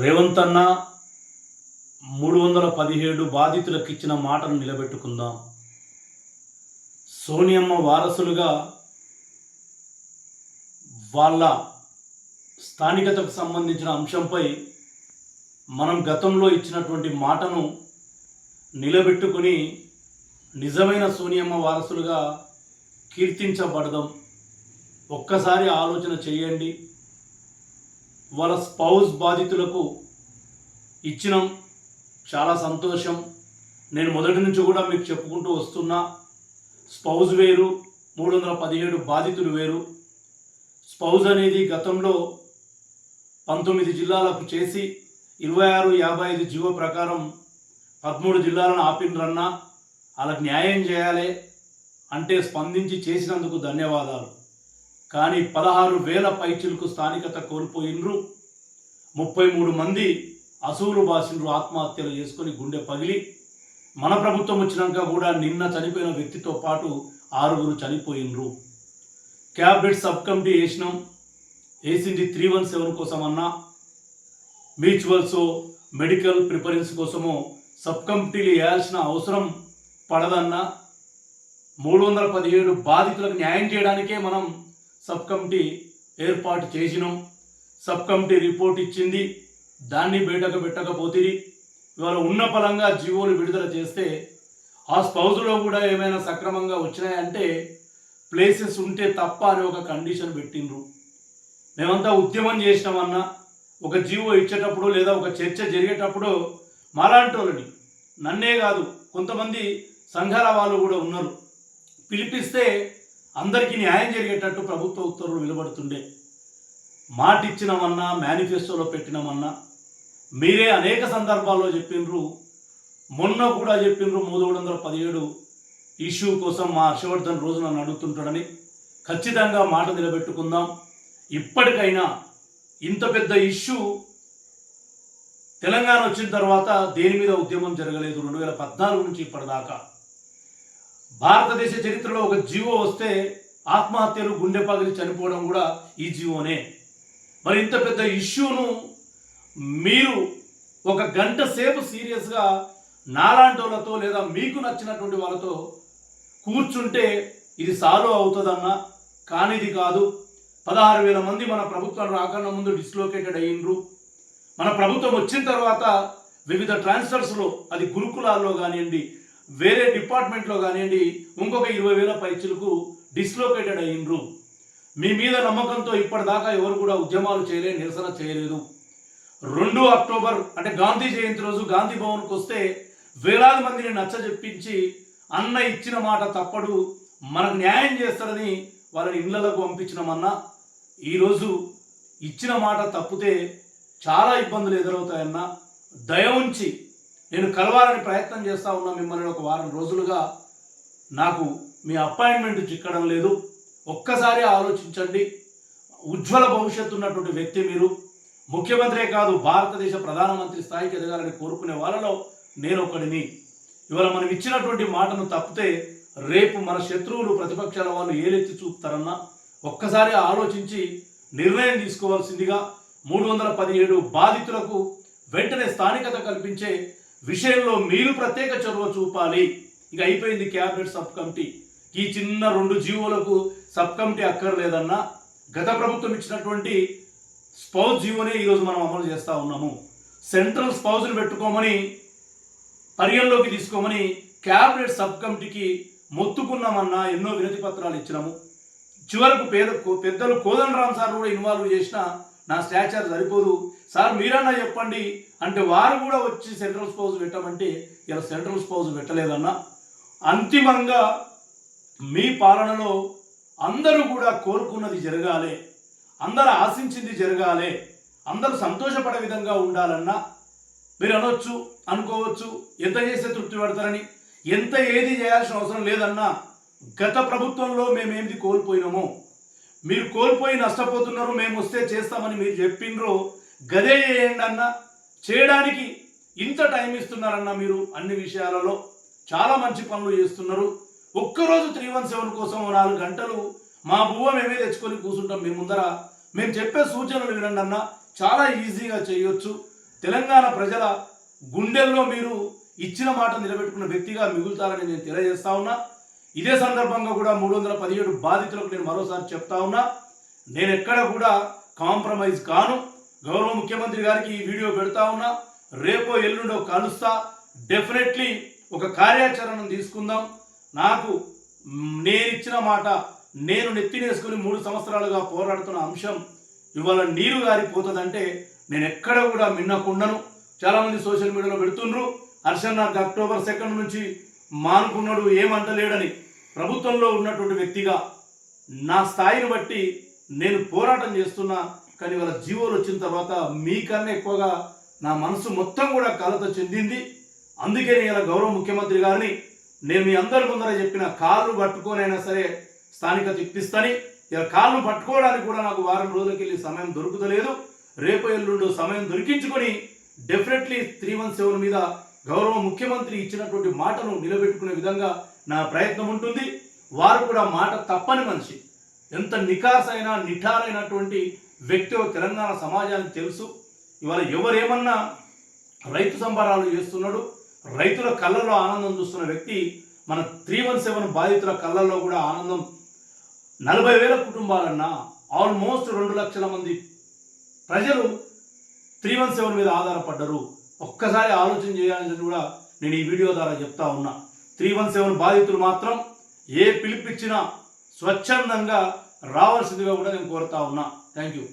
రేవంత్ అన్న మూడు వందల పదిహేడు బాధితులకు ఇచ్చిన మాటను నిలబెట్టుకుందాం. సోనియమ్మ వారసులుగా వాళ్ళ స్థానికతకు సంబంధించిన అంశంపై మనం గతంలో ఇచ్చినటువంటి మాటను నిలబెట్టుకుని నిజమైన సోనియమ్మ వారసులుగా కీర్తించబడదాం. ఒక్కసారి ఆలోచన చేయండి. వాళ్ళ స్పౌస్ బాధితులకు ఇచ్చినాం. చాలా సంతోషం. నేను మొదటి నుంచి కూడా మీకు చెప్పుకుంటూ వస్తున్నా స్పౌజ్ వేరు మూడు వందల పదిహేడు బాధితులు వేరు. స్పౌజ్ అనేది గతంలో పంతొమ్మిది జిల్లాలకు చేసి ఇరవై ఆరు యాభై ఐదు జీవో ప్రకారం పదమూడు జిల్లాలను ఆపినరన్నా వాళ్ళకి న్యాయం చేయాలి అంటే స్పందించి చేసినందుకు ధన్యవాదాలు. కానీ పదహారు వేల పైచిలకు స్థానికత కోల్పోయినరు. ముప్పై మూడు మంది అసూలు బాసిండ్రు ఆత్మహత్యలు చేసుకొని గుండె పగిలి మన ప్రభుత్వం వచ్చినాక కూడా నిన్న చనిపోయిన వ్యక్తితో పాటు ఆరుగురు చనిపోయినరు. క్యాబినెట్ సబ్ కమిటీ వేసినాం. వేసింది త్రీ వన్ సెవెన్ కోసమన్నా. మ్యూచువల్స్ మెడికల్ ప్రిఫరెన్స్ కోసమో సబ్ కమిటీలు వేయాల్సిన అవసరం పడదన్నా. మూడు వందల పదిహేడు బాధితులకు న్యాయం చేయడానికే మనం సబ్ కమిటీ ఏర్పాటు చేసినాం. సబ్ కమిటీ రిపోర్ట్ ఇచ్చింది. దాన్ని బయటకు పెట్టకపోతే ఇవాళ ఉన్న పరంగా జీవోలు విడుదల చేస్తే ఆ స్పౌజ్లో కూడా ఏమైనా సక్రమంగా వచ్చినాయంటే ప్లేసెస్ ఉంటే తప్ప అని ఒక కండిషన్ పెట్టిండ్రు. మేమంతా ఉద్యమం చేసినామన్నా ఒక జీవో ఇచ్చేటప్పుడు లేదా ఒక చర్చ జరిగేటప్పుడు మాలాంటి వాళ్ళని నన్నే కాదు కొంతమంది సంఘాల వాళ్ళు కూడా ఉన్నారు. పిలిపిస్తే అందరికీ న్యాయం జరిగేటట్టు ప్రభుత్వ ఉత్తర్వులు వెలువడుతుండే. మాట ఇచ్చినామన్నా మేనిఫెస్టోలో పెట్టినామన్నా మీరే అనేక సందర్భాల్లో చెప్పిండ్రు మొన్న కూడా చెప్పిండ్రు మూడు వందల పదిహేడు ఇష్యూ కోసం మా హర్షవర్ధన్ రోజు నన్ను అడుగుతుంటాడని. ఖచ్చితంగా మాట నిలబెట్టుకుందాం. ఇప్పటికైనా ఇంత పెద్ద ఇష్యూ తెలంగాణ వచ్చిన తర్వాత దేని మీద ఉద్యమం జరగలేదు. రెండు వేల పద్నాలుగు నుంచి ఇప్పటిదాకా భారతదేశ చరిత్రలో ఒక జీవో వస్తే ఆత్మహత్యలు గుండె పగిలి చనిపోవడం కూడా ఈ జీవోనే. మరి ఇంత పెద్ద ఇష్యూను మీరు ఒక గంట సేపు సీరియస్గా నాలాంటి వాళ్ళతో లేదా మీకు నచ్చినటువంటి వాళ్ళతో కూర్చుంటే ఇది సాల్వ్ అవుతుందన్నా కానీ ఇది కాదు. పదహారు వేల మంది మన ప్రభుత్వం రాకన్నా ముందు డిస్లోకేటెడ్ అయ్యిండ్రు మన ప్రభుత్వం వచ్చిన తర్వాత వివిధ ట్రాన్స్ఫర్స్లో అది గురుకులాల్లో కానివ్వండి వేరే డిపార్ట్మెంట్లో కానివ్వండి ఇంకొక ఇరవై వేల పైచులకు డిస్లోకేటెడ్ అయ్యిండ్రు మీ మీద నమ్మకంతో ఇప్పటిదాకా ఎవరు కూడా ఉద్యమాలు చేయలేదు నిరసన చేయలేదు. రెండు అక్టోబర్ అంటే గాంధీ జయంతి రోజు గాంధీ భవన్కి వస్తే వేలాది మందిని నచ్చ చెప్పించి అన్న ఇచ్చిన మాట తప్పడు మనకు న్యాయం చేస్తారని వాళ్ళని ఇళ్ళకు పంపించినామన్నా ఈరోజు ఇచ్చిన మాట తప్పితే చాలా ఇబ్బందులు ఎదురవుతాయన్న దయ ఉంచి నేను కలవాలని ప్రయత్నం చేస్తూ ఉన్నా మిమ్మల్ని ఒక వారం రోజులుగా. నాకు మీ అపాయింట్మెంట్ చిక్కడం లేదు. ఒక్కసారి ఆలోచించండి. ఉజ్వల భవిష్యత్తు ఉన్నటువంటి వ్యక్తి మీరు. ముఖ్యమంత్రే కాదు భారతదేశ ప్రధానమంత్రి స్థాయికి ఎదగాలని కోరుకునే వాళ్ళలో నేను ఒకడిని. ఇవాళ మనం ఇచ్చినటువంటి మాటను తప్పితే రేపు మన శత్రువులు ప్రతిపక్షాల వాళ్ళు ఏలెత్తి చూపుతారన్నా. ఒక్కసారి ఆలోచించి నిర్ణయం తీసుకోవాల్సిందిగా మూడు వందల పదిహేడు బాధితులకు వెంటనే స్థానికత కల్పించే విషయంలో మీరు ప్రత్యేక చొరవ చూపాలి. ఇక అయిపోయింది క్యాబినెట్ సబ్ కమిటీ. ఈ చిన్న రెండు జీవోలకు సబ్ కమిటీ అక్కర్లేదన్నా గత ప్రభుత్వం ఇచ్చినటువంటి స్పౌజ్ జీవోనే ఈరోజు మనం అమలు చేస్తూ ఉన్నాము. సెంట్రల్ స్పౌజ్ని పెట్టుకోమని పరిగణలోకి తీసుకోమని క్యాబినెట్ సబ్ కమిటీకి మొత్తుకున్నామన్నా ఎన్నో వినతి పత్రాలు ఇచ్చినాము. చివరకు పేద పెద్దలు కోదండరామ్ సార్ కూడా ఇన్వాల్వ్ చేసిన నా స్టాచర్ సరిపోదు. సార్ మీరన్నా చెప్పండి. అంటే వారు కూడా వచ్చి సెంట్రల్ స్పౌజ్ పెట్టమంటే ఇలా సెంట్రల్ స్పౌజ్ పెట్టలేదన్నా. అంతిమంగా మీ పాలనలో అందరూ కూడా కోరుకున్నది జరగాలి. అందరూ ఆశించింది జరగాలి. అందరూ సంతోషపడే విధంగా ఉండాలన్నా మీరు అనొచ్చు అనుకోవచ్చు. ఎంత చేస్తే తృప్తి పడతారని ఎంత ఏది చేయాల్సిన అవసరం లేదన్నా గత ప్రభుత్వంలో మేమేమిది కోల్పోయినామో మీరు కోల్పోయి నష్టపోతున్నారు మేము వస్తే చేస్తామని మీరు చెప్పిండ్రో. గదే చేయండి అన్న. చేయడానికి ఇంత టైం ఇస్తున్నారన్న మీరు అన్ని విషయాలలో. చాలా మంచి పనులు చేస్తున్నారు. ఒక్కరోజు త్రీ వన్ సెవెన్ కోసం ఓ నాలుగు గంటలు మా బువ్వ మేమే తెచ్చుకొని కూర్చుంటాం మీ ముందర. మేము చెప్పే సూచనలు వినండి అన్న. చాలా ఈజీగా చేయొచ్చు. తెలంగాణ ప్రజల గుండెల్లో మీరు ఇచ్చిన మాట నిలబెట్టుకున్న వ్యక్తిగా మిగులుతారని నేను తెలియజేస్తా ఉన్నా. ఇదే సందర్భంగా కూడా మూడు వందల పదిహేడు బాధితులకు నేను మరోసారి చెప్తా ఉన్నా నేను ఎక్కడ కూడా కాంప్రమైజ్ కాను. గౌరవ ముఖ్యమంత్రి గారికి ఈ వీడియో పెడతా ఉన్నా రేపో ఎల్లుండో కలుస్తా. డెఫినెట్లీ ఒక కార్యాచరణను తీసుకుందాం. నాకు నేనిచ్చిన నేను ఇచ్చిన మాట నేను నెత్తినేసుకుని మూడు సంవత్సరాలుగా పోరాడుతున్న అంశం ఇవాళ నీరు గారిపోతుందంటే నేను ఎక్కడ కూడా మిన్నకుండను. చాలామంది సోషల్ మీడియాలో పెడుతుండ్రు. హర్షన్ నాకు అక్టోబర్ సెకండ్ నుంచి మానుకున్నాడు ఏమంటలేడని ప్రభుత్వంలో ఉన్నటువంటి వ్యక్తిగా నా స్థాయిని బట్టి నేను పోరాటం చేస్తున్నా కానీ వాళ్ళ జీవోలు వచ్చిన తర్వాత మీకన్నా ఎక్కువగా నా మనసు మొత్తం కూడా కలత చెందింది. అందుకే నేను ఇలా గౌరవ ముఖ్యమంత్రి గారిని నేను మీ అందరి ముందర చెప్పిన కాళ్ళు పట్టుకోనైనా సరే స్థానికత ఇప్పిస్తాని ఇలా కాళ్ళు పట్టుకోవడానికి కూడా నాకు వారం రోజులకి వెళ్ళి సమయం దొరుకుతలేదు. రేపు ఎల్లుండు సమయం దొరికించుకొని డెఫినెట్లీ త్రీ వన్ సెవెన్ మీద గౌరవ ముఖ్యమంత్రి ఇచ్చినటువంటి మాటను నిలబెట్టుకునే విధంగా నా ప్రయత్నం ఉంటుంది. వారు కూడా మాట తప్పని మనిషి. ఎంత నికాసైన నిఠారైనటువంటి వ్యక్తి తెలంగాణ సమాజానికి తెలుసు. ఇవాళ ఎవరేమన్నా రైతు సంబరాలు చేస్తున్నాడు రైతుల కళ్ళల్లో ఆనందం చూస్తున్న వ్యక్తి మన త్రీ వన్ సెవెన్ బాధితుల కళ్ళల్లో కూడా ఆనందం. నలభై వేల కుటుంబాలన్నా ఆల్మోస్ట్ రెండు లక్షల మంది ప్రజలు త్రీ వన్ సెవెన్ మీద ఆధారపడ్డరు. ఒక్కసారి ఆలోచన చేయాలని కూడా నేను ఈ వీడియో ద్వారా చెప్తా ఉన్నా. త్రీ వన్ సెవెన్ బాధితులు మాత్రం ఏ పిలిపిచ్చినా స్వచ్ఛందంగా రావాల్సిందిగా కూడా నేను కోరుతా ఉన్నా. Thank you.